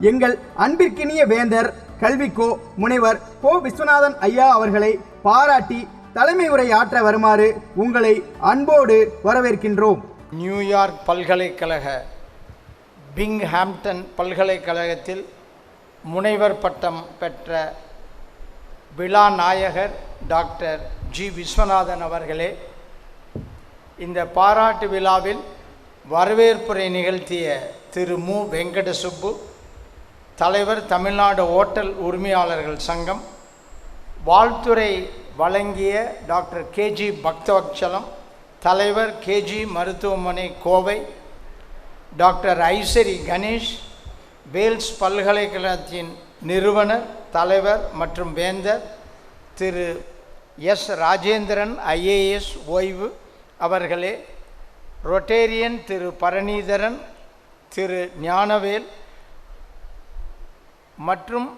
எங்கள் அன்பிற்கினிய வேந்தர் கல்விக்கோ முனைவர் கோ விஸ்வநாதன் ஐயா அவர்களை பாராட்டி தலைமை உரை ஆற்ற வருமாறு உங்களை அன்போடு வரவேற்கின்றோம். நியூயார்க் பல்கலைக்கழக பிங்ஹாம்டன் பல்கலைக்கழகத்தில் முனைவர் பட்டம் பெற்ற விழா நாயகர் டாக்டர் ஜி விஸ்வநாதன் அவர்களே இந்த பாராட்டு விழாவில் வரவேற்புரை நிகழ்த்திய திரு மு. வெங்கட சுப்பு தலைவர் தமிழ்நாடு ஓட்டல் உரிமையாளர்கள் சங்கம் வாழ்த்துரை வழங்கிய டாக்டர் கேஜி பக்தவச்சலம் தலைவர் கேஜி மருத்துவமனை கோவை டாக்டர் ஐசரி கணேஷ் வேல்ஸ் பல்கலைக்கழகத்தின் நிறுவனர் தலைவர் மற்றும் வேந்தர் திரு எஸ் ராஜேந்திரன் ஐஏஎஸ் ஓய்வு அவர்களே ரொட்டேரியன் திரு பரணிதரன் திரு ஞானவேல் மற்றும்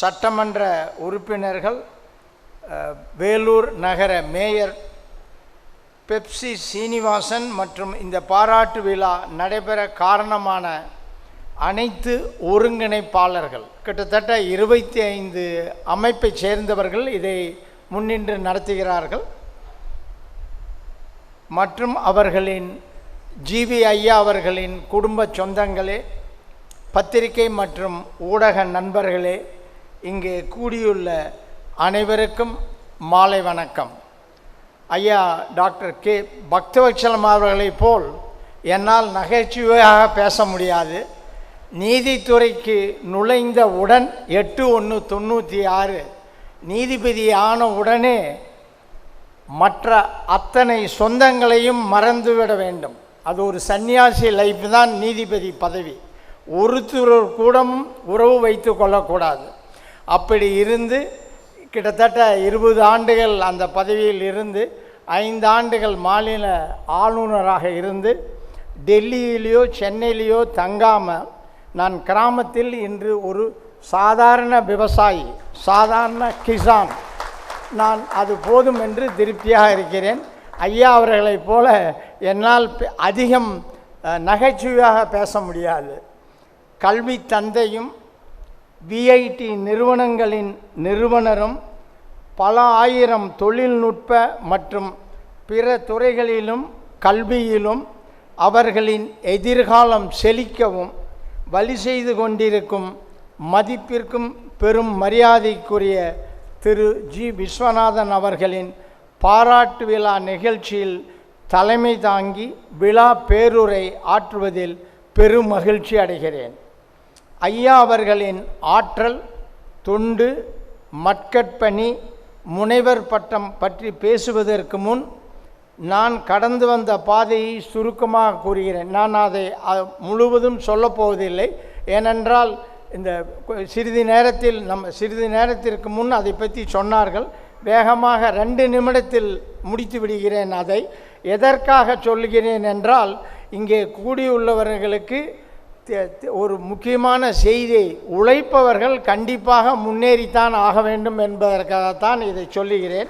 சட்டமன்ற உறுப்பினர்கள் வேலூர் நகர மேயர் பெப்சி சீனிவாசன் மற்றும் இந்த பாராட்டு விழா நடைபெற காரணமான அனைத்து ஒருங்கிணைப்பாளர்கள் கிட்டத்தட்ட இருபத்தி ஐந்து அமைப்பை சேர்ந்தவர்கள் இதை முன்னின்று நடத்துகிறார்கள். மற்றும் அவர்களின் ஜிவி ஐயா அவர்களின் குடும்ப சொந்தங்களே பத்திரிகை மற்றும் ஊடக நண்பர்களே இங்கே கூடியுள்ள அனைவருக்கும் மாலை வணக்கம். ஐயா டாக்டர் கே. பக்தவச்சலம் அவர்களைப் போல் என்னால் நகைச்சுவையாக பேச முடியாது. நீதித்துறைக்கு நுழைந்தவுடன் எட்டு ஒன்று தொண்ணூற்றி ஆறு நீதிபதி ஆன உடனே மற்ற அத்தனை சொந்தங்களையும் மறந்துவிட வேண்டும். அது ஒரு சன்னியாசி லைஃப் தான் நீதிபதி பதவி. ஒருத்தர் கூடமும் உறவு வைத்து கொள்ளக்கூடாது. அப்படி இருந்து கிட்டத்தட்ட இருபது ஆண்டுகள் அந்த பதவியில் இருந்து ஐந்து ஆண்டுகள் மாநில ஆளுநராக இருந்து டெல்லியிலேயோ சென்னையிலேயோ தங்காமல் நான் கிராமத்தில் இன்று ஒரு சாதாரண விவசாயி சாதாரண கிசான். நான் அது போதும் என்று திருப்தியாக இருக்கிறேன். ஐயா அவர்களைப் போல என்னால் அதிகம் நகைச்சுவையாக பேச முடியாது. கல்வி தந்தையும் விஐடி நிறுவனங்களின் நிறுவனரும் பல ஆயிரம் தொழில்நுட்ப மற்றும் பிற துறைகளிலும் கல்வியிலும் அவர்களின் எதிர்காலம் செழிக்கவும் வழி செய்து கொண்டிருக்கும் மதிப்பிற்கும் பெரும் மரியாதைக்குரிய திரு. ஜி. விஸ்வநாதன் அவர்களின் பாராட்டு விழா நிகழ்ச்சியில் தலைமை தாங்கி விழா பேருரை ஆற்றுவதில் பெரும் மகிழ்ச்சி அடைகிறேன். ஐயா அவர்களின் ஆற்றல் தொண்டு மட்கட்பணி முனைவர் பட்டம் பற்றி பேசுவதற்கு முன் நான் கடந்து வந்த பாதையை சுருக்கமாக கூறுகிறேன். நான் அதை முழுவதும் சொல்லப்போவதில்லை ஏனென்றால் இந்த சிறிது நேரத்தில் நம்ம சிறிது நேரத்திற்கு முன் அதை பற்றி சொன்னார்கள். வேகமாக ரெண்டு நிமிடத்தில் முடித்து விடுகிறேன் அதை. எதற்காக சொல்லுகிறேன் என்றால் இங்கே கூடியுள்ளவர்களுக்கு ஒரு முக்கியமான செய்தி உழைப்பவர்கள் கண்டிப்பாக முன்னேறித்தான் ஆக வேண்டும் என்பதற்காகத்தான் இதை சொல்லுகிறேன்.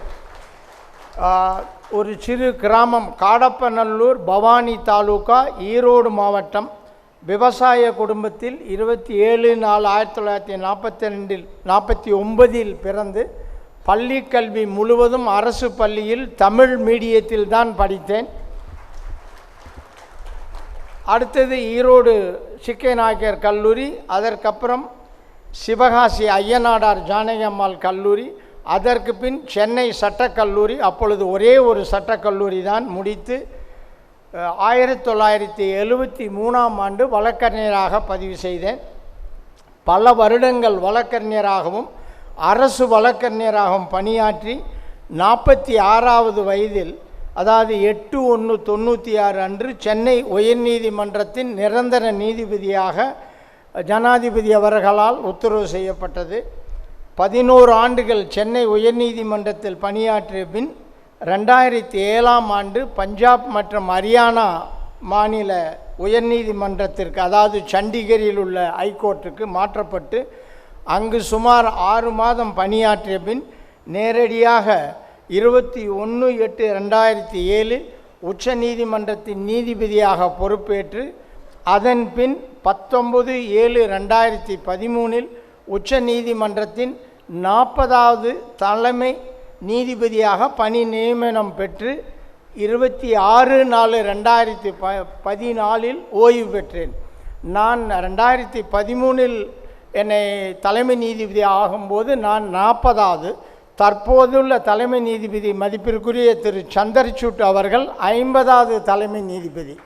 ஒரு சிறு கிராமம் காடப்பநல்லூர் பவானி தாலுகா ஈரோடு மாவட்டம் விவசாய குடும்பத்தில் இருபத்தி ஏழு நாலு ஆயிரத்தி தொள்ளாயிரத்தி நாற்பத்தி ரெண்டில் நாற்பத்தி ஒன்பதில் பிறந்து பள்ளி கல்வி முழுவதும் அரசு பள்ளியில் தமிழ் மீடியத்தில் தான் படித்தேன். அடுத்தது ஈரோடு சிக்கை நாயக்கர் கல்லூரி அதற்கப்புறம் சிவகாசி ஐயனாடார் ஜானகி அம்மாள் கல்லூரி அதற்கு பின் சென்னை சட்டக்கல்லூரி அப்பொழுது ஒரே ஒரு சட்டக்கல்லூரி தான் முடித்து ஆயிரத்தி தொள்ளாயிரத்தி எழுபத்தி மூணாம் ஆண்டு வழக்கறிஞராக பதிவு செய்தேன். பல வருடங்கள் வழக்கறிஞராகவும் அரசு வழக்கறிஞராகவும் பணியாற்றி நாற்பத்தி ஆறாவது வயதில் அதாவது எட்டு ஒன்று தொண்ணூற்றி ஆறு அன்று சென்னை உயர்நீதிமன்றத்தின் நிரந்தர நீதிபதியாக ஜனாதிபதி அவர்களால் உத்தரவு செய்யப்பட்டது. பதினோரு ஆண்டுகள் சென்னை உயர்நீதிமன்றத்தில் பணியாற்றிய பின் ரெண்டாயிரத்தி ஏழாம் ஆண்டு பஞ்சாப் மற்றும் ஹரியானா மாநில உயர்நீதிமன்றத்திற்கு அதாவது சண்டிகரில் உள்ள ஐகோர்ட்டுக்கு மாற்றப்பட்டு அங்கு சுமார் ஆறு மாதம் பணியாற்றிய பின் நேரடியாக இருபத்தி ஒன்று எட்டு ரெண்டாயிரத்தி ஏழில் உச்ச நீதிமன்றத்தின் நீதிபதியாக பொறுப்பேற்று அதன் பின் பத்தொம்பது ஏழு ரெண்டாயிரத்தி பதிமூனில் உச்ச நீதிமன்றத்தின் நாற்பதாவது தலைமை நீதிபதியாக பணி நியமனம் பெற்று இருபத்தி ஆறு நாலு ரெண்டாயிரத்தி ப பதினாலில் ஓய்வு பெற்றேன். நான் ரெண்டாயிரத்தி பதிமூணில் என்னை தலைமை நீதிபதி ஆகும்போது நான் நாற்பதாவது தற்போதுள்ள தலைமை நீதிபதி மதிப்பிற்குரிய திரு சந்தர்சூட் அவர்கள் ஐம்பதாவது தலைமை நீதிபதி.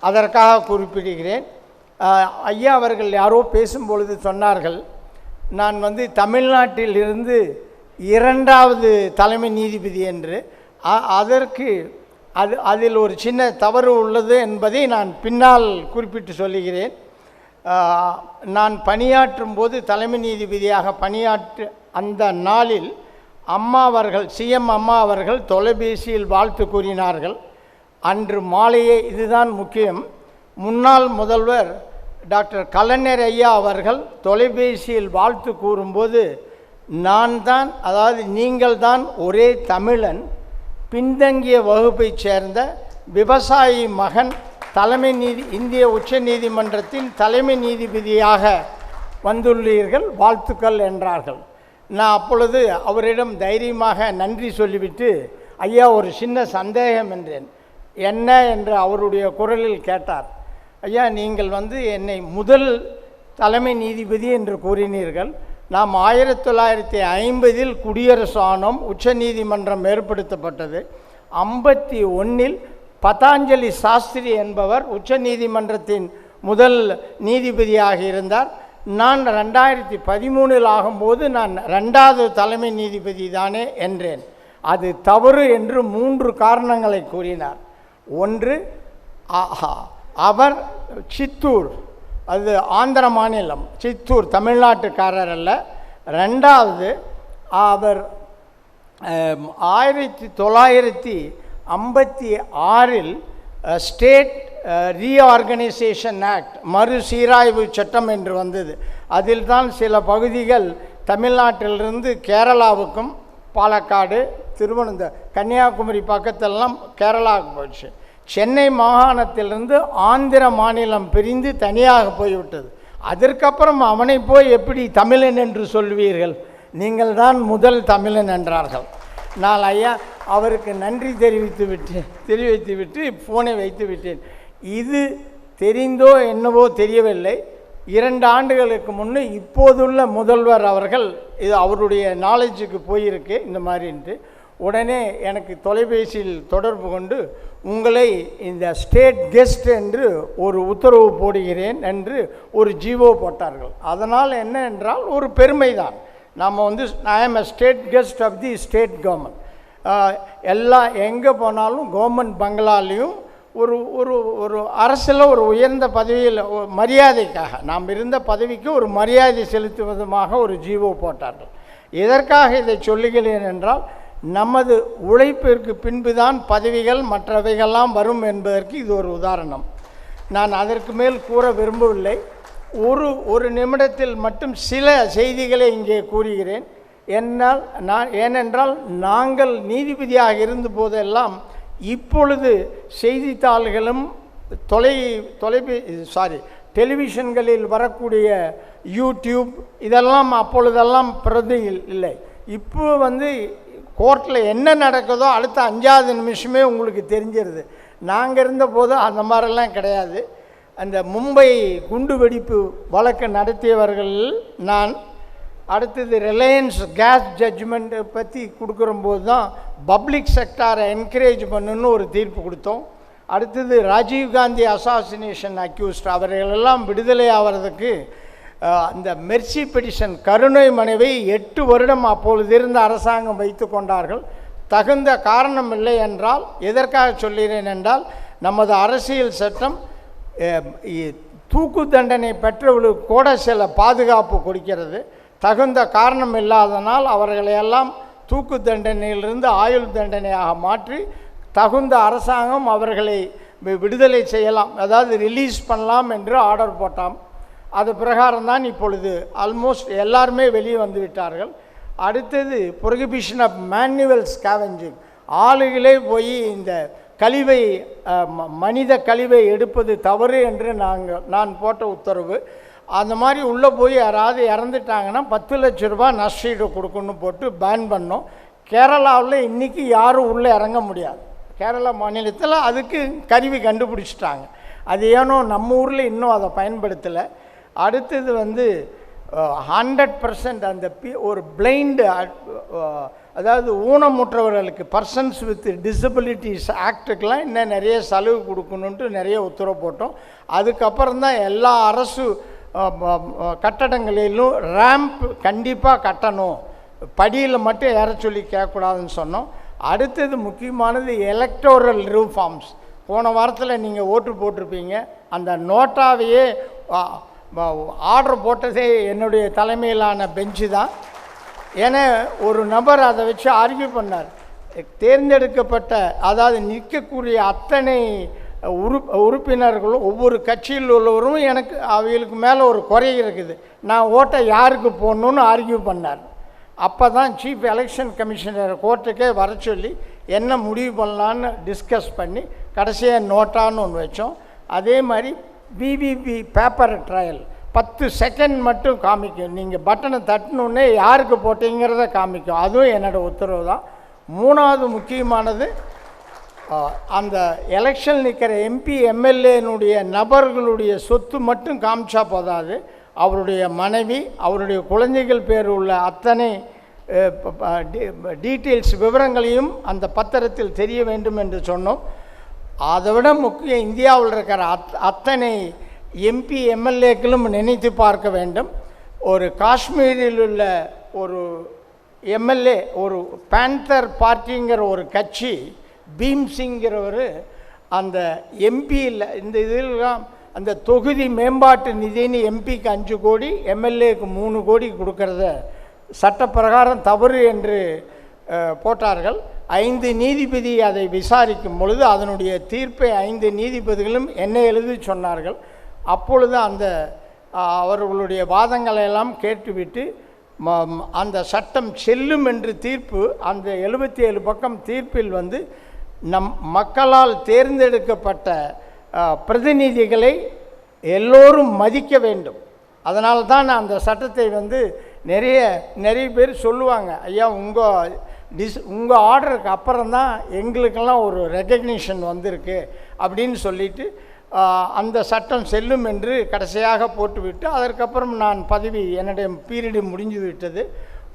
அதற்காக குறிப்பிடுகிறேன். ஐயா அவர்கள் யாரோ பேசும்பொழுது சொன்னார்கள் நான் வந்து தமிழ்நாட்டில் இருந்து இரண்டாவது தலைமை நீதிபதி என்று. அ- அதற்கு அது அதில் ஒரு சின்ன தவறு உள்ளது என்பதை நான் பின்னால் குறிப்பிட்டு சொல்லுகிறேன். நான் பணியாற்றும் போது தலைமை நீதிபதியாக பணியாற்று அந்த நாளில் அம்மா அவர்கள் சிஎம் அம்மா அவர்கள் தொலைபேசியில் வாழ்த்து கூறினார்கள். அன்று மாலையே இதுதான் முக்கியம். முன்னாள் முதல்வர் டாக்டர் கலைஞர் ஐயா அவர்கள் தொலைபேசியில் வாழ்த்து கூறும்போது நான் தான் அதாவது நீங்கள் தான் ஒரே தமிழன். பின்தங்கிய வகுப்பைச் சேர்ந்த விவசாயி மகன் தலைமை நீதி இந்திய உச்ச நீதிமன்றத்தின் தலைமை நீதிபதியாக வந்துள்ளீர்கள். வாழ்த்துக்கள் என்றார்கள். நான் அப்பொழுது அவரிடம் தைரியமாக நன்றி சொல்லிவிட்டு ஐயா ஒரு சின்ன சந்தேகம் என்றேன். என்ன? என்று அவருடைய குரலில் கேட்டார். ஐயா நீங்கள் வந்து என்னை முதல் தலைமை நீதிபதி என்று கூறினீர்கள். நாம் ஆயிரத்தி தொள்ளாயிரத்தி ஐம்பதில் குடியரசு ஆணம் உச்ச நீதிமன்றம் ஏற்படுத்தப்பட்டது. ஐம்பத்தி ஒன்றில் பதாஞ்சலி சாஸ்திரி என்பவர் உச்ச நீதிமன்றத்தின் முதல் நீதிபதியாக இருந்தார். நான் ரெண்டாயிரத்தி பதிமூணில் ஆகும்போது நான் ரெண்டாவது தலைமை நீதிபதி தானே என்றேன். அது தவறு என்று மூன்று காரணங்களை கூறினார். ஒன்று ஆஹா, அவர் சித்தூர் அது ஆந்திர மாநிலம் சித்தூர் தமிழ்நாட்டுக்காரர் அல்ல. ரெண்டாவது அவர் ஆயிரத்தி தொள்ளாயிரத்தி ஐம்பத்தி ஆறில் ஸ்டேட் ரீஆர்கனைசேஷன் ஆக்ட் மறுசீராய்வு சட்டம் என்று வந்தது. அதில் தான் சில பகுதிகள் தமிழ்நாட்டிலிருந்து கேரளாவுக்கும் பாலக்காடு திருவனந்த கன்னியாகுமரி பக்கத்திலலாம் கேரளாவுக்கு போயிடுச்சு. சென்னை மாகாணத்திலிருந்து ஆந்திர மாநிலம் பிரிந்து தனியாக போய்விட்டது. அதற்கப்புறம் அவனை போய் எப்படி தமிழன் என்று சொல்வீர்கள்? நீங்கள் தான் முதல் தமிழன் என்றார்கள். நான் ஐயா அவருக்கு நன்றி தெரிவித்து விட்டு தெரிவித்து விட்டு ஃபோனை வைத்து விட்டேன். இது தெரிந்தோ என்னவோ தெரியவில்லை. இரண்டு ஆண்டுகளுக்கு முன்னே இப்போதுள்ள முதல்வர் அவர்கள் இது அவருடைய நாலேஜுக்கு போயிருக்கு இந்த மாதிரின்ட்டு. உடனே எனக்கு தொலைபேசியில் தொடர்பு கொண்டு உங்களை இந்த ஸ்டேட் கெஸ்ட் என்று ஒரு உத்தரவு போடுகிறேன் என்று ஒரு ஜீவோ போட்டார்கள். அதனால் என்ன என்றால் ஒரு பெருமை தான் நாம் வந்து I am a state guest of the state government எல்லா எங்கே போனாலும் கவர்மெண்ட் பங்களாலையும் ஒரு ஒரு ஒரு அரசில் ஒரு உயர்ந்த பதவியில் மரியாதைக்காக நாம் இருந்த பதவிக்கு ஒரு மரியாதை செலுத்துவதுமாக ஒரு ஜீவோ போட்டார்கள். எதற்காக இதை சொல்லுகிறேன் என்றால் நமது உழைப்பிற்கு பின்புதான் பதவிகள் மற்றவைகள்லாம் வரும் என்பதற்கு இது ஒரு உதாரணம். நான் அதற்கு மேல் கூற விரும்பவில்லை. ஒரு ஒரு நிமிடத்தில் மட்டும் சில செய்திகளை இங்கே கூறுகிறேன். என்னால் நான் ஏனென்றால் நாங்கள் நீதிபதியாக இருந்த போதெல்லாம் இப்பொழுது செய்தித்தாள்களும் தொலை தொலைபே சாரி டெலிவிஷன்களில் வரக்கூடிய யூடியூப் இதெல்லாம் அப்பொழுதெல்லாம் பிரதி இல்லை. இப்போ வந்து கோர்ட்டில் என்ன நடக்குதோ அடுத்த அஞ்சாவது நிமிஷமே உங்களுக்கு தெரிஞ்சிருது. நாங்கள் இருந்தபோது அந்த மாதிரிலாம் கிடையாது. அந்த மும்பை குண்டுவெடிப்பு வழக்கு நடத்தியவர்கள் நான் அடுத்தது ரிலையன்ஸ் கேஸ் ஜட்ஜ்மெண்ட்டை பற்றி கொடுக்குறம்போது தான் பப்ளிக் செக்டாரை என்கரேஜ் பண்ணுன்னு ஒரு தீர்ப்பு கொடுத்தோம். அடுத்தது ராஜீவ் காந்தி அசாசினேஷன் அக்யூஸ்ட் அவர்களெல்லாம் விடுதலை ஆகிறதுக்கு அந்த மெர்சி பெடிஷன் கருணை மனைவை எட்டு வருடம் அப்பொழுது இருந்த அரசாங்கம் வைத்து கொண்டார்கள். தகுந்த காரணம் இல்லை என்றால் எதற்காக சொல்கிறேன் என்றால் நமது அரசியல் சட்டம் தூக்கு தண்டனை பெற்றவர்களுக்கு கூட சில பாதுகாப்பு கொடுக்கிறது. தகுந்த காரணம் இல்லாதனால் அவர்களையெல்லாம் தூக்கு தண்டனையிலிருந்து ஆயுள் தண்டனையாக மாற்றி தகுந்த அரசாங்கம் அவர்களை விடுதலை செய்யலாம். அதாவது ரிலீஸ் பண்ணலாம் என்று ஆர்டர் போட்டான் அது பிரகாரம் தான் இப்பொழுது ஆல்மோஸ்ட் எல்லாருமே வெளியே வந்து விட்டார்கள். அடுத்தது ப்ரொஹிபிஷன் ஆஃப் மேனுவல் ஸ்கேவெஞ்சிங் ஆளுகளே போய் இந்த கழிவை ம- மனித கழிவை எடுப்பது தவறு என்று நாங்கள் நான் போட்ட உத்தரவு. அந்த மாதிரி உள்ளே போய் யாராவது இறந்துட்டாங்கன்னா பத்து லட்ச ரூபா நஷ்டீடு கொடுக்கணும்னு போட்டு பேன் பண்ணோம். கேரளாவில் இன்றைக்கி யாரும் உள்ளே இறங்க முடியாது. கேரளா மாநிலத்தில் அதுக்கு கருவி கண்டுபிடிச்சிட்டாங்க. அது ஏனோ நம்ம ஊரில் இன்னும் அதை பயன்படுத்தலை. அடுத்தது வந்து ஹண்ட்ரட் பர்சன்ட் அந்த பி ஒரு பிளைண்டு அதாவது ஊனமுற்றவர்களுக்கு பர்சன்ஸ் வித் டிசபிலிட்டிஸ் ஆக்டுக்கெலாம் இன்னும் நிறைய செலவு கொடுக்கணுன்ட்டு நிறைய உத்தரவு போட்டோம். அதுக்கப்புறம் தான் எல்லா அரசு கட்டடங்களிலும் ரேம்ப் கண்டிப்பாக கட்டணும். படியில் மட்டும் ஏற சொல்லி கேட்கக்கூடாதுன்னு சொன்னோம். அடுத்தது முக்கியமானது எலக்டோரல் ரிஃபார்ம்ஸ் போன வாரத்தில் நீங்கள் ஓட்டு போட்டிருப்பீங்க. அந்த நோட்டாவையே ஆர்டர் போட்டதே என்னுடைய தலைமையிலான பெஞ்சு தான். ஏன்னா ஒரு நபர் அதை வச்சு ஆர்கியூ பண்ணார். தேர்ந்தெடுக்கப்பட்ட அதாவது நிற்கக்கூடிய அத்தனை உறுப் உறுப்பினர்களும் ஒவ்வொரு கட்சியில் உள்ளவரும் எனக்கு அவைகளுக்கு மேலே ஒரு குறை இருக்குது. நான் ஓட்டை யாருக்கு போடணும்னு ஆர்கியூ பண்ணார். அப்போ தான் சீஃப் எலெக்ஷன் கமிஷனர் கோர்ட்டுக்கே வர சொல்லி என்ன முடிவு பண்ணலான்னு டிஸ்கஸ் பண்ணி கடைசியாக நோட்டான்னு ஒன்று வச்சோம். அதே மாதிரி பிபிபி பேப்பர் ட்ரையல் பத்து செகண்ட் மட்டும் காமிக்கும். நீங்கள் பட்டனை தட்டினோடனே யாருக்கு போட்டிங்கிறத காமிக்கும். அதுவும் என்னோடய உத்தரவு தான் மூணாவது முக்கியமானது அந்த எலெக்ஷன் நிற்கிற எம்பி எம்எல்ஏனுடைய நபர்களுடைய சொத்து மட்டும் காமிச்சா போதாது. அவருடைய மனைவி அவருடைய குழந்தைகள் பேர் உள்ள அத்தனை டீட்டெயில்ஸ் விவரங்களையும் அந்த பத்திரத்தில் தெரிய வேண்டும் என்று சொன்னோம். அதை விட முக்கியம் இந்தியாவில் இருக்கிற அத் அத்தனை எம்பி எம்எல்ஏக்களும் நினைத்து பார்க்க வேண்டும். ஒரு காஷ்மீரில் உள்ள ஒரு எம்எல்ஏ ஒரு பேந்தர் பார்ட்டிங்கிற ஒரு கட்சி பீம்சிங்கிறவர் அந்த எம்பியில் இந்த இதெல்லாம் அந்த தொகுதி மேம்பாட்டு நிதின்னு எம்பிக்கு அஞ்சு கோடி எம்எல்ஏக்கு மூணு கோடி கொடுக்கறத சட்டப்பிரகாரம் தவறு என்று போட்டார்கள். ஐந்து நீதிபதி அதை விசாரிக்கும் பொழுது அதனுடைய தீர்ப்பை ஐந்து நீதிபதிகளும் என்ன எழுதி சொன்னார்கள். அப்பொழுது அந்த அவர்களுடைய வாதங்களை எல்லாம் கேட்டுவிட்டு ம- அந்த சட்டம் செல்லும் என்று தீர்ப்பு அந்த எழுபத்தி ஏழு பக்கம் தீர்ப்பில் வந்து நம் மக்களால் தேர்ந்தெடுக்கப்பட்ட பிரதிநிதிகளை எல்லோரும் மதிக்க வேண்டும். அதனால தான் நான் அந்த சட்டத்தை வந்து நிறைய நிறைய பேர் சொல்லுவாங்க ஐயா உங்கள் டிஸ் உங்கள் ஆர்டருக்கு அப்புறம் தான் எங்களுக்கெல்லாம் ஒரு ரெக்கக்னிஷன் வந்திருக்கு அப்படின்னு சொல்லிட்டு அந்த சட்டம் செல்லும் என்று கடைசியாக போட்டுவிட்டு அதற்கப்புறம் நான் பதவி என்னுடைய பீரியடு முடிஞ்சு விட்டது.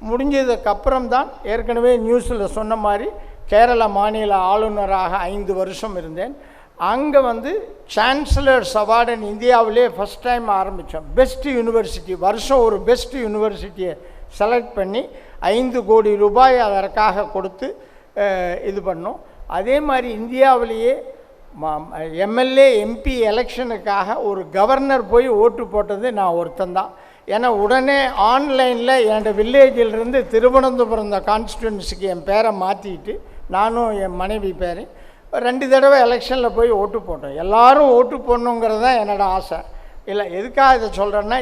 முடிஞ்சதுக்கப்புறம் தான் ஏற்கனவே நியூஸில் சொன்ன மாதிரி கேரள மாநில ஆளுநராக ஐந்து வருஷம் இருந்தேன். அங்கே வந்து சான்சலர்ஸ் அவார்டன் இந்தியாவிலே ஃபஸ்ட் டைம் ஆரம்பித்தோம் பெஸ்ட் யூனிவர்சிட்டி வருஷம் ஒரு பெஸ்ட் யூனிவர்சிட்டியை செலக்ட் பண்ணி ஐந்து கோடி ரூபாய் அதற்காக கொடுத்து இது பண்ணோம். அதே மாதிரி இந்தியாவிலேயே எம்எல்ஏ எம்பி எலெக்ஷனுக்காக ஒரு கவர்னர் போய் ஓட்டு போட்டது நான் ஒருத்தன் தான். ஏன்னா உடனே ஆன்லைனில் என்னோட வில்லேஜிலிருந்து திருவனந்தபுரம் இந்த கான்ஸ்டியூன்சிக்கு என் பேரை மாற்றிட்டு நானும் என் மனைவி பேர். ரெண்டு தடவை எலெக்ஷனில் போய் ஓட்டு போட்டோம். எல்லாரும் ஓட்டு போடணுங்கிறது தான் என்னோட ஆசை. இல்லை எதுக்காக இதை சொல்கிறேன்னா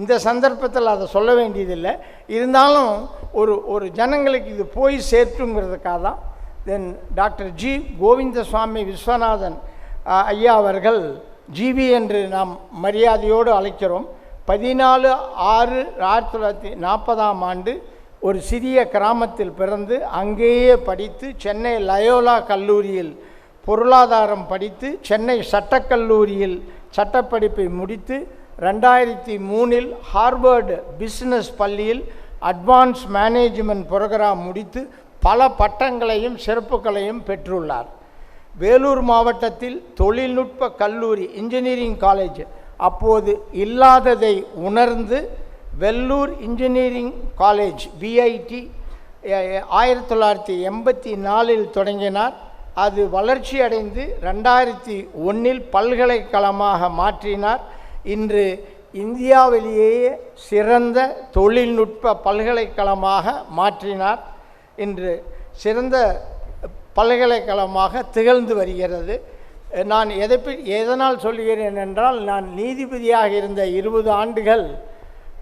இந்த சந்தர்ப்பத்தில் அதை சொல்ல வேண்டியதில்லை. இருந்தாலும் ஒரு ஒரு ஜனங்களுக்கு இது போய் சேர்த்துங்கிறதுக்காக தான். Then doctor G Govindasamy Viswanathan ஐயா அவர்கள் ஜிவி என்று நாம் மரியாதையோடு அழைக்கிறோம். பதினாலு ஆறு ஆயிரத்தி தொள்ளாயிரத்தி நாற்பதாம் ஆண்டு ஒரு சிறிய கிராமத்தில் பிறந்து அங்கேயே படித்து சென்னை லயோலா கல்லூரியில் பொருளாதாரம் படித்து சென்னை சட்டக்கல்லூரியில் சட்டப்படிப்பை முடித்து ரெண்டாயிரத்தி மூணில் ஹார்வர்டு பிஸ்னஸ் பள்ளியில் அட்வான்ஸ் மேனேஜ்மெண்ட் ப்ரோக்ராம் முடித்து பல பட்டங்களையும் சிறப்புகளையும் பெற்றுள்ளார். வேலூர் மாவட்டத்தில் தொழில்நுட்ப கல்லூரி இன்ஜினியரிங் காலேஜ் அப்போது இல்லாததை உணர்ந்து வெல்லூர் இன்ஜினியரிங் காலேஜ் விஐடி ஆயிரத்தி தொள்ளாயிரத்தி எண்பத்தி நாலில் தொடங்கினார். அது வளர்ச்சி அடைந்து ரெண்டாயிரத்தி ஒன்றில் பல்கலைக்கழகமாக மாற்றினார். இன்று இந்தியாவிலேயே சிறந்த தொழில்நுட்ப பல்கலைக்கழகமாக மாற்றினார். இன்று சிறந்த பல்கலைக்கழகமாக திகழ்ந்து வருகிறது. நான் எதை எதனால் சொல்கிறேன் என்றால் நான் நீதிபதியாக இருந்த இருபது ஆண்டுகள்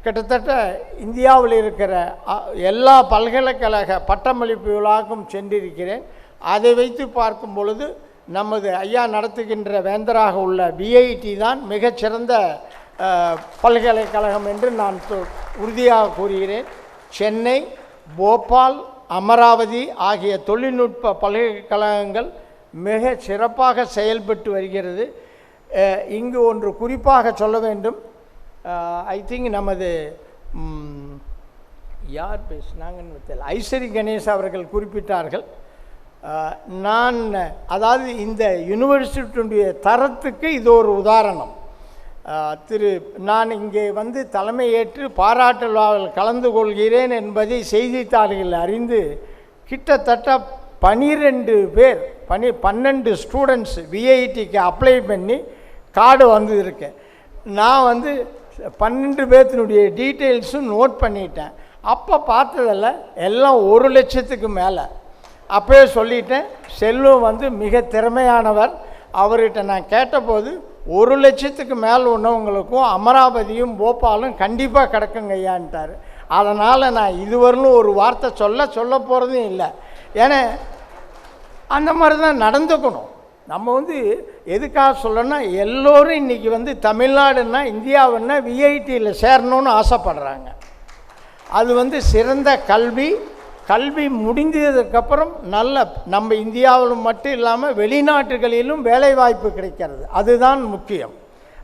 கிட்டத்தட்ட இந்தியாவில் இருக்கிற எல்லா பல்கலைக்கழக பட்டமளிப்பு விழாவுக்கும் சென்றிருக்கிறேன். அதை வைத்து பார்க்கும் பொழுது நமது ஐயா நடத்துகின்ற வேந்தராக உள்ள பிஐடி தான் மிகச்சிறந்த பல்கலைக்கழகம் என்று நான் சொ- உறுதியாக கூறுகிறேன். சென்னை போபால் அமராவதி ஆகிய தொழில்நுட்ப பல்கலைக்கழகங்கள் மிக சிறப்பாக செயல்பட்டு வருகிறது. இங்கு ஒன்று குறிப்பாக சொல்ல வேண்டும். Uh, ஐ திங்க் நமது யார் பேசினாங்கன்னு தெரியல. ஐஸ்வரி கணேஷ் அவர்கள் குறிப்பிட்டார்கள். Uh, நான் அதாவது இந்த யூனிவர்சிட்டியுடைய தரத்துக்கு இது ஒரு உதாரணம். Uh, திரு நான் இங்கே வந்து தலைமையேற்று பாராட்டு விழாவில் கலந்து கொள்கிறேன் என்பதை செய்தித்தாள்களில் அறிந்து கிட்டத்தட்ட பனிரெண்டு பேர் பனி பன்னெண்டு ஸ்டூடெண்ட்ஸ் விஐடிக்கு அப்ளை பண்ணி கார்டு வந்து இருக்கேன் நான் வந்து பன்னெண்டு பேர்த்தினுடைய டீட்டெயில்ஸும் நோட் பண்ணிட்டேன். அப்போ பார்த்ததில் எல்லாம் ஒரு லட்சத்துக்கு மேலே. அப்போயே சொல்லிட்டேன் செல்வம் வந்து மிக திறமையானவர். அவர்கிட்ட நான் கேட்டபோது ஒரு லட்சத்துக்கு மேல் உள்ளவங்களுக்கும் அமராவதியும் போபாலும் கண்டிப்பாக கிடக்குங்க ஐயான்ட்டார். அதனால் நான் இதுவரையிலும் ஒரு வார்த்தை சொல்ல சொல்ல போகிறதும் இல்லை. ஏன்னா அந்த மாதிரி தான் நடந்துக்கணும். நம்ம வந்து எதுக்காக சொல்லணும்னா எல்லோரும் இன்றைக்கி வந்து தமிழ்நாடுன்னா இந்தியாவுன்னா விஐடியில் சேரணும்னு ஆசைப்படுறாங்க. அது வந்து சிறந்த கல்வி கல்வி முடிந்ததுக்கப்புறம் நல்ல நம்ம இந்தியாவிலும் மட்டும் இல்லாமல் வெளிநாட்டுகளிலும் வேலைவாய்ப்பு கிடைக்கிறது. அதுதான் முக்கியம்.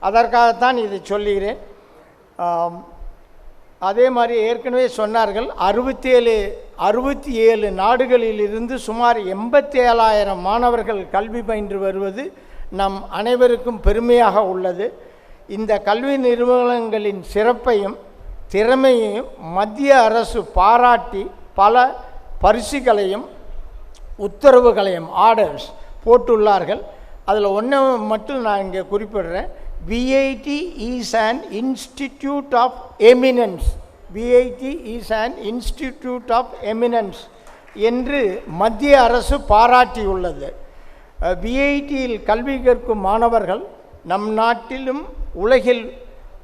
அதற்காகத்தான் இதை சொல்லுகிறேன். அதே மாதிரி ஏற்கனவே சொன்னார்கள் அறுபத்தி ஏழு அறுபத்தி ஏழு நாடுகளில் இருந்து சுமார் எண்பத்தி ஏழாயிரம் மாணவர்கள் கல்வி பயின்று வருவது நம் அனைவருக்கும் பெருமையாக உள்ளது. இந்த கல்வி நிறுவனங்களின் சிறப்பையும் திறமையையும் மத்திய அரசு பாராட்டி பல பரிசுகளையும் உத்தரவுகளையும் ஆர்டர்ஸ் போட்டுள்ளார்கள். அதில் ஒன்று மட்டும் நான் இங்கே குறிப்பிடுறேன். VIT is and institute of eminence VIT is and institute of eminence என்று மத்திய அரசு பாராட்டியுள்ளது. விஐடியில் கல்வி கற்கும் மாணவர்கள் நம் நாட்டிலும் உலகில்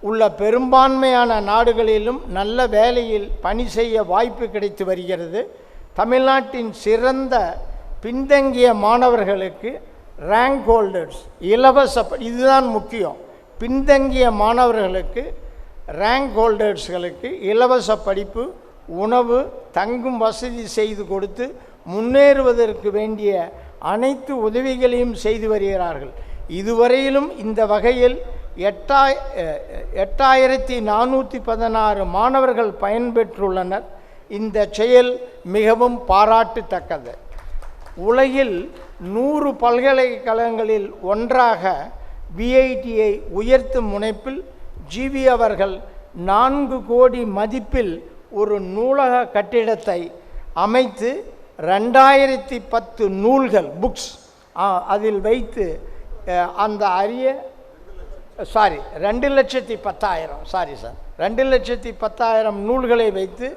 உள்ள பெரும்பான்மையான நாடுகளிலும் நல்ல வேலையில் பணி செய்ய வாய்ப்பு கிடைத்து வருகிறது. தமிழ்நாட்டின் சிறந்த பின்தங்கிய மாணவர்களுக்கு ரேங்க் ஹோல்டர்ஸ் இலவச இதுதான் முக்கியம். பின்தங்கிய மாணவர்களுக்கு ரேங்க் ஹோல்டர்ஸ்களுக்கு இலவச படிப்பு உணவு தங்கும் வசதி செய்து கொடுத்து முன்னேறுவதற்கு வேண்டிய அனைத்து உதவிகளையும் செய்து வருகிறார்கள். இதுவரையிலும் இந்த வகையில் எட்டாய் எட்டாயிரத்தி நானூற்றி பதினாறு மாணவர்கள் பயன்பெற்றுள்ளனர். இந்த செயல் மிகவும் பாராட்டுத்தக்கது. உலகில் நூறு பல்கலைக்கழகங்களில் ஒன்றாக விஐடியை உயர்த்தும் முனைப்பில் ஜிவி அவர்கள் நான்கு கோடி மதிப்பில் ஒரு நூலக கட்டிடத்தை அமைத்து ரெண்டாயிரத்தி பத்து நூல்கள் புக்ஸ் அதில் வைத்து அந்த அரிய சாரி ரெண்டு லட்சத்தி பத்தாயிரம் சாரி சார் ரெண்டு லட்சத்தி பத்தாயிரம் நூல்களை வைத்து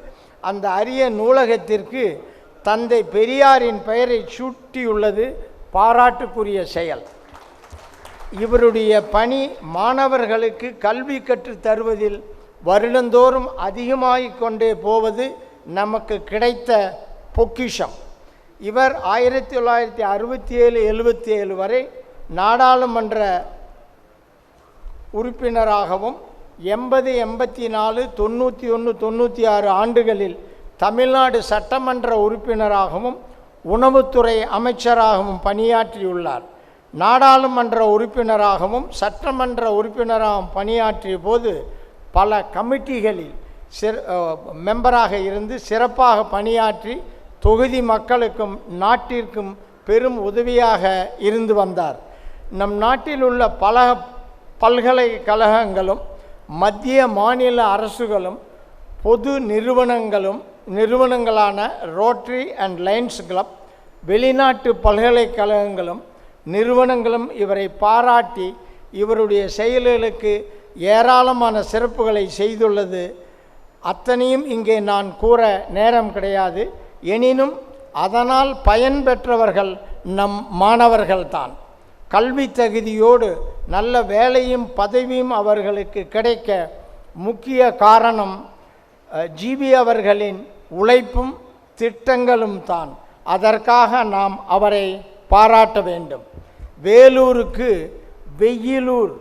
அந்த அரிய நூலகத்திற்கு தந்தை பெரியாரின் பெயரை சூட்டியுள்ளது பாராட்டுக்குரிய செயல். இவருடைய பணி மாணவர்களுக்கு கல்வி கற்றுத் தருவதில் வருடந்தோறும் அதிகமாகிக் கொண்டே போவது நமக்கு கிடைத்த பொக்கிஷம். இவர் ஆயிரத்தி தொள்ளாயிரத்தி அறுபத்தி ஏழு எழுபத்தி ஏழு வரை நாடாளுமன்ற உறுப்பினராகவும் எண்பது எண்பத்தி நாலு தொண்ணூற்றி ஒன்று தொண்ணூற்றி ஆறு ஆண்டுகளில் தமிழ்நாடு சட்டமன்ற உறுப்பினராகவும் உணவுத்துறை அமைச்சராகவும் பணியாற்றியுள்ளார். நாடாளுமன்ற உறுப்பினராகவும் சட்டமன்ற உறுப்பினராகவும் பணியாற்றிய போது பல கமிட்டிகளில் சிற மெம்பராக இருந்து சிறப்பாக பணியாற்றி தொகுதி மக்களுக்கும் நாட்டிற்கும் பெரும் உதவியாக இருந்து வந்தார். நம் நாட்டில் உள்ள பல பல்கலைக்கழகங்களும் மத்திய மாநில அரசுகளும் பொது நிறுவனங்களும் நிறுவனங்களான ரோட்ரி அண்ட் லைன்ஸ் கிளப் வெளிநாட்டு பல்கலைக்கழகங்களும் நிறுவனங்களும் இவரை பாராட்டி இவருடைய செயல்களுக்கு ஏராளமான சிறப்புகளை செய்துள்ளது. அத்தனையும் இங்கே நான் கூற நேரம் கிடையாது. எனினும் அதனால் பயன் பெற்றவர்கள் நம் மாணவர்கள்தான். கல்வி தகுதியோடு நல்ல வேலையும் பதவியும் அவர்களுக்கு கிடைக்க முக்கிய காரணம் ஜிபி அவர்களின் உழைப்பும் திட்டங்களும் தான் அதற்காக நாம் அவரை பாராட்ட வேண்டும். வேலூருக்கு வெயிலூர்.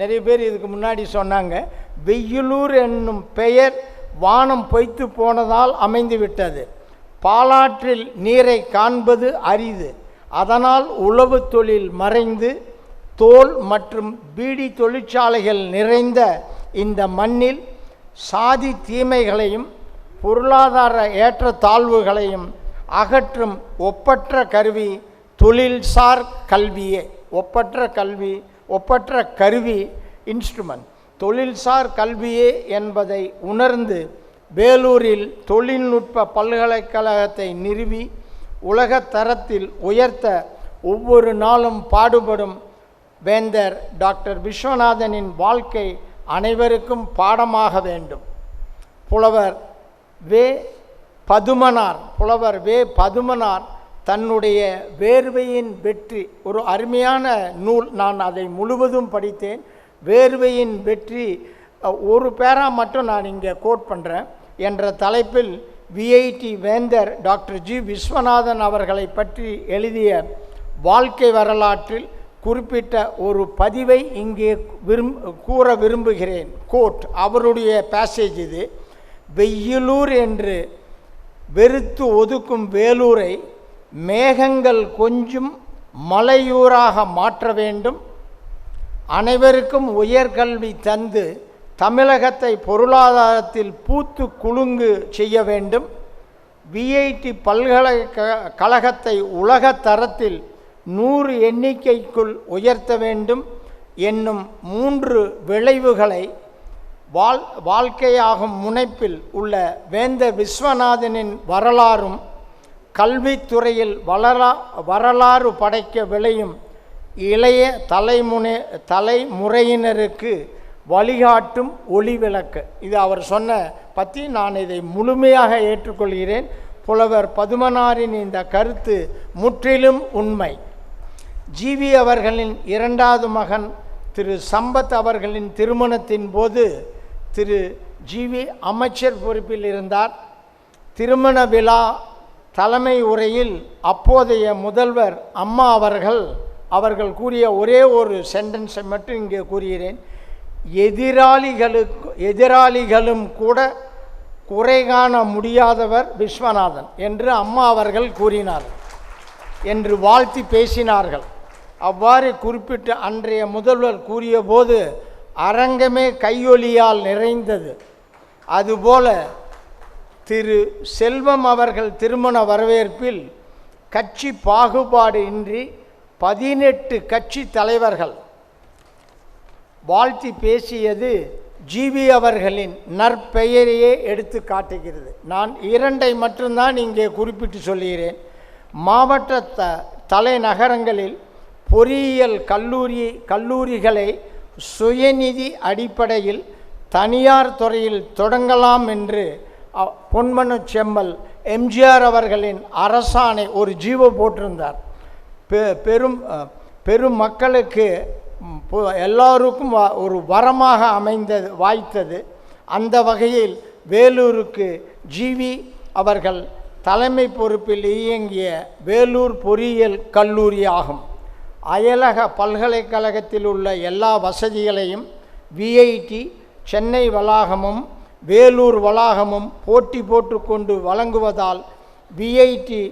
நிறைய பேர் இதுக்கு முன்னாடி சொன்னாங்க. வெயிலூர் என்னும் பெயர் வானம் பொய்த்து போனதால் அமைந்துவிட்டது பாலாற்றில் நீரை காண்பது அரிது. அதனால் உழவு தொழில் மறைந்து தோல் மற்றும் பீடி தொழிற்சாலைகள் நிறைந்த இந்த மண்ணில் சாதி தீமைகளையும் பொருளாதார ஏற்றத்தாழ்வுகளையும் அகற்றும் ஒப்பற்ற கருவி தொழில்சார் கல்வியே ஒப்பற்ற கல்வி ஒப்பற்ற கருவி இன்ஸ்ட்ருமெண்ட் தொழில்சார் கல்வியே என்பதை உணர்ந்து வேலூரில் தொழில்நுட்ப பல்கலைக்கழகத்தை நிறுவி உலக தரத்தில் உயர்த்த ஒவ்வொரு நாளும் பாடுபடும் வேந்தர் டாக்டர் விஸ்வநாதனின் வாழ்க்கை அனைவருக்கும் பாடமாக வேண்டும். புலவர் வே பதுமனார் புலவர் வே பதுமனார் தன்னுடைய வேர்வையின் வெற்றி ஒரு அருமையான நூல். நான் அதை முழுவதும் படித்தேன். வேர்வையின் வெற்றி ஒரு பேரா மட்டும் நான் இங்கே கோட் பண்ணுறேன் என்ற தலைப்பில் விஐடி வேந்தர் டாக்டர் ஜி. விஸ்வநாதன் அவர்களை பற்றி எழுதிய வாழ்க்கை வரலாற்றில் குறிப்பிட்ட ஒரு பதிவை இங்கே விரும் கூற விரும்புகிறேன். கோட் அவருடைய பேசேஜ் இது. வெயிலூர் என்று வெறுத்து ஒதுக்கும் வேலூரை மேகங்கள் கொஞ்சம் மலையூராக மாற்ற வேண்டும். அனைவருக்கும் உயர்கல்வி தந்து தமிழகத்தை பொருளாதாரத்தில் பூத்து குலுங்கு செய்ய வேண்டும். விஐடி பல்கலைக்கழகத்தை உலக தரத்தில் நூறு எண்ணிக்கைக்குள் உயர்த்த வேண்டும் என்னும் மூன்று விளைவுகளை வாழ் வாழ்க்கையாகும் முனைப்பில் உள்ள வேந்த விஸ்வநாதனின் வரலாறும் கல்வித்துறையில் வளரா வரலாறு படைக்க விளையும் இளைய தலைமுனை தலைமுறையினருக்கு வழிகாட்டும் ஒளிவிளக்கு. இது அவர் சொன்ன பற்றி நான் இதை முழுமையாக ஏற்றுக்கொள்கிறேன். புலவர் பதுமனாரின் இந்த கருத்து முற்றிலும் உண்மை. ஜிவி அவர்களின் இரண்டாவது மகன் திரு சம்பத் அவர்களின் திருமணத்தின் போது திரு ஜிவி அமைச்சர் பொறுப்பில் இருந்தார். திருமண விழா தலைமை உரையில் அப்போதைய முதல்வர் அம்மா அவர்கள் அவர்கள் கூறிய ஒரே ஒரு சென்டென்ஸை மட்டும் இங்கே கூறுகிறேன். எதிராளிகளுக்கு எதிராளிகளும் கூட குறை காண முடியாதவர் விஸ்வநாதன் என்று அம்மா அவர்கள் கூறினார் என்று வாழ்த்தி பேசினார்கள். அவ்வாறு குறிப்பிட்ட அன்றைய முதல்வர் கூறியபோது அரங்கமே கையொலியால் நிறைந்தது. அதுபோல திரு செல்வம் அவர்கள் திருமண வரவேற்பில் கட்சி பாகுபாடு இன்றி பதினெட்டு கட்சி தலைவர்கள் வாழ்த்தி பேசியது ஜிவி அவர்களின் நற்பெயரையே எடுத்து காட்டுகிறது. நான் இரண்டை மட்டும்தான் இங்கே குறிப்பிட்டு சொல்கிறேன் மாவட்ட த தலைநகரங்களில் பொறியியல் கல்லூரி கல்லூரிகளை சுயநிதி அடிப்படையில் தனியார் துறையில் தொடங்கலாம் என்று பொன்மனு செம்மல் எம்ஜிஆர் அவர்களின் அரசாணை ஒரு ஜீவோ போட்டிருந்தார். பெ- பெரும் பெரும் மக்களுக்கு எல்லோருக்கும் எல்லாருக்கும் வ- ஒரு வரமாக அமைந்தது வாய்த்தது. அந்த வகையில் வேலூருக்கு ஜிவி அவர்கள் தலைமை பொறுப்பில் இயங்கிய வேலூர் பொறியியல் கல்லூரி ஆகும். அயலக பல்கலைக்கழகத்தில் உள்ள எல்லா வசதிகளையும் விஐடி சென்னை வளாகமும் வேலூர் வளாகமும் போட்டி போட்டுக்கொண்டு வழங்குவதால் விஐடி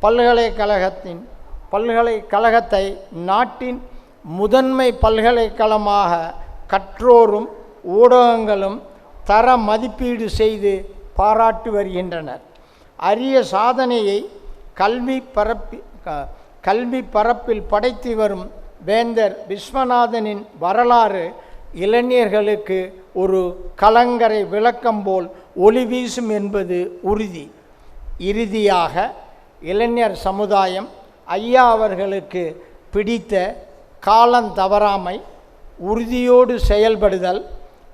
பல்கலைக்கழகத்தின் பல்கலைக்கழகத்தை நாட்டின் முதன்மை பல்கலைக்கழகமாக கற்றோரும் ஊடகங்களும் தர மதிப்பீடு செய்து பாராட்டி வருகின்றனர். அரிய சாதனையை கல்வி பரப்பி க- கல்வி பரப்பில் படைத்து வரும் வேந்தர் விஸ்வநாதனின் வரலாறு இளைஞர்களுக்கு ஒரு கலங்கரை விளக்கம் போல் ஒளி வீசும் என்பது உறுதி. இறுதியாக இளைஞர் சமுதாயம் ஐயா அவர்களுக்கு பிடித்த காலம் தவறாமை உறுதியோடு செயல்படுதல்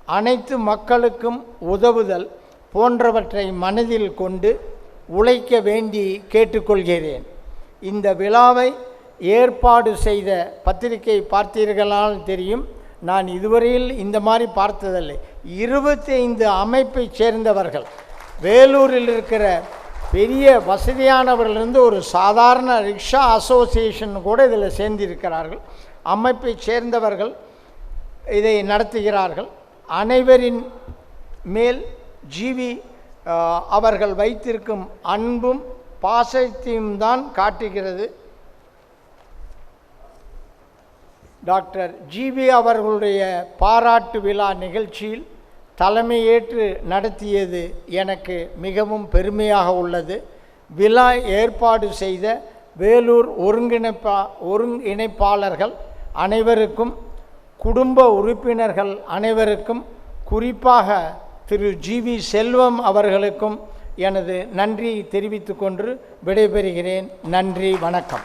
அனைத்து மக்களுக்கும் உதவுதல் போன்றவற்றை மனதில் கொண்டு உழைக்க வேண்டி கேட்டுக்கொள்கிறேன். இந்த விழாவை ஏற்பாடு செய்த பத்திரிகை பார்த்தீர்களால் தெரியும் நான் இதுவரையில் இந்த மாதிரி பார்த்ததில்லை. இருபத்தி ஐந்து அமைப்பை சேர்ந்தவர்கள். வேலூரில் இருக்கிற பெரிய வசதியானவர்களிருந்து ஒரு சாதாரண ரிக்ஷா அசோசியேஷன் கூட இதில் சேர்ந்திருக்கிறார்கள். அமைப்பை சேர்ந்தவர்கள் இதை நடத்துகிறார்கள். அனைவரின் மேல் ஜிவி அவர்கள் வைத்திருக்கும் அன்பும் பாசத்தையும் தான் காட்டுகிறது. டாக்டர் ஜிவி அவர்களுடைய பாராட்டு விழா நிகழ்ச்சியில் தலைமையேற்று நடத்தியது எனக்கு மிகவும் பெருமையாக உள்ளது. விழா ஏற்பாடு செய்த வேலூர் ஒருங்கிணைப்பா ஒருங்கிணைப்பாளர்கள் அனைவருக்கும் குடும்ப உறுப்பினர்கள் அனைவருக்கும் குறிப்பாக திரு ஜிவி செல்வம் அவர்களுக்கும் எனது நன்றியை தெரிவித்துக்கொண்டு விடைபெறுகிறேன். நன்றி வணக்கம்.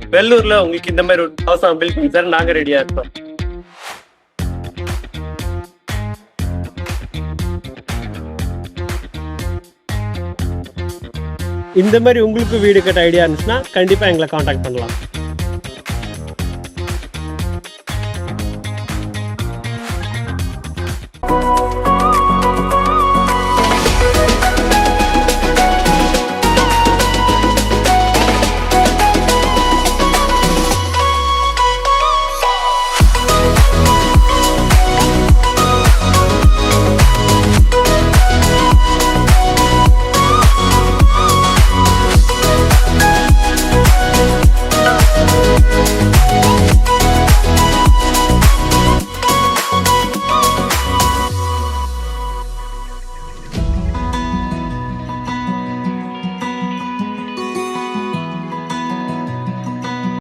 வெள்ளூர்ல உங்களுக்கு இந்த மாதிரி ஒரு அவசரம் பில் பண்ணி தர நாங்க ரெடியா இருக்கோம். இந்த மாதிரி உங்களுக்கு வீடு கட்ட ஐடியா இருந்துச்சுன்னா கண்டிப்பா எங்களை காண்டாக்ட் பண்ணலாம்.